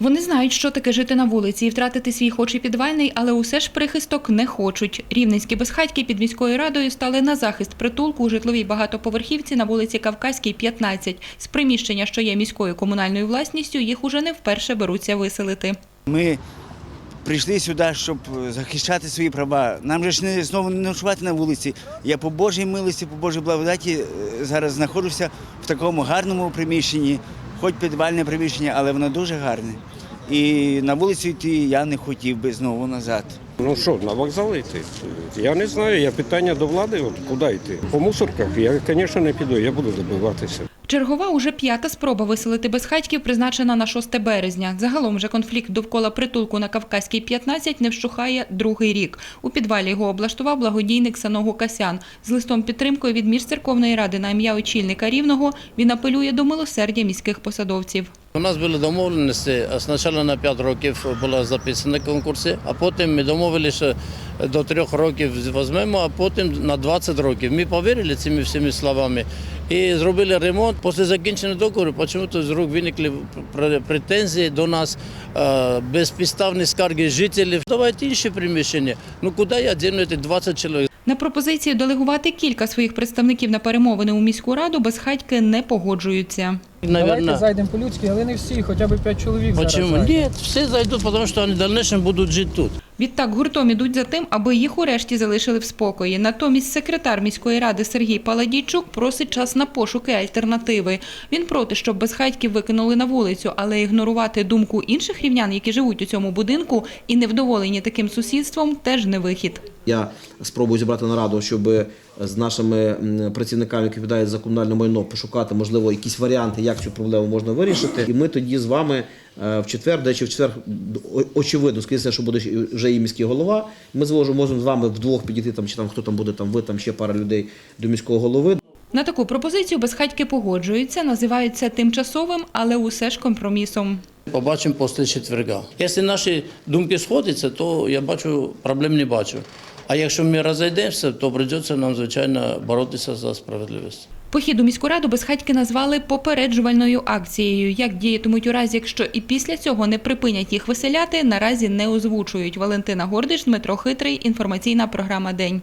Вони знають, що таке жити на вулиці і втратити свій хоч і підвальний, але усе ж прихисток не хочуть. Рівненські безхатьки під міською радою стали на захист притулку у житловій багатоповерхівці на вулиці Кавказькій, 15. З приміщення, що є міською комунальною власністю, їх уже не вперше беруться виселити. Ми прийшли сюди, щоб захищати свої права. Нам же ж не знову не ночувати на вулиці. Я по Божій милості, по Божій благодаті е, зараз знаходжуся в такому гарному приміщенні, хоч підвальне приміщення, але воно дуже гарне. І на вулицю йти я не хотів би знову назад. Ну що, на вокзал йти? Я не знаю, я питання до влади, от куди йти. По мусорках я, звісно, не піду, я буду добиватися. Чергова уже п'ята спроба виселити безхатьків призначена на 6 березня. Загалом же конфлікт довкола притулку на Кавказькій 15 не вщухає другий рік. У підвалі його облаштував благодійник Саного Касян. З листом підтримкою від міжцерковної ради на ім'я очільника Рівного він апелює до милосердя міських посадовців. У нас були домовленості. Спочатку на 5 років було записано конкурси, а потім ми домовилися, що до 3 років візьмемо, а потім на 20 років. Ми повірили цими всіми словами і зробили ремонт. Після закінчення договору чому-то з рук виникли претензії до нас, е, безпідставні скарги жителів. Давайте інші приміщення. Ну куди я діну ці 20 чоловік? На пропозицію делегувати кілька своїх представників на перемовини у міську раду безхатьки не погоджуються. Давайте зайдемо по-людськи, але не всі, хоча б 5 чоловік. Почему? зайде. Нет, все зайдут, потому что они в дальнейшем будут жить тут. Відтак гуртом ідуть за тим, аби їх урешті залишили в спокої. Натомість секретар міської ради Сергій Паладійчук просить час на пошуки альтернативи. Він проти, щоб безхатьків викинули на вулицю, але ігнорувати думку інших рівнян, які живуть у цьому будинку і невдоволені таким сусідством, теж не вихід. Я спробую зібрати нараду, щоб з нашими працівниками, які відповідають за комунальне майно, пошукати можливо якісь варіанти, як цю проблему можна вирішити. І ми тоді з вами е, в четвер, де чи в четвер очевидно, скоріше, що буде вже і міський голова. Ми зможемо з вами вдвох підійти там, чи там хто там буде, там ви там ще пара людей до міського голови. На таку пропозицію безхатьки погоджуються, називають це тимчасовим, але усе ж компромісом. Побачимо після четверга. Якщо наші думки сходяться, то я бачу, проблем не бачу. А якщо ми розійдемося, то прийдеться нам, звичайно, боротися за справедливість. Похід у міську раду безхатьки назвали попереджувальною акцією. Як діятимуть у разі, якщо і після цього не припинять їх виселяти, наразі не озвучують. Валентина Гордиш, Дмитро Хитрий. Інформаційна програма День.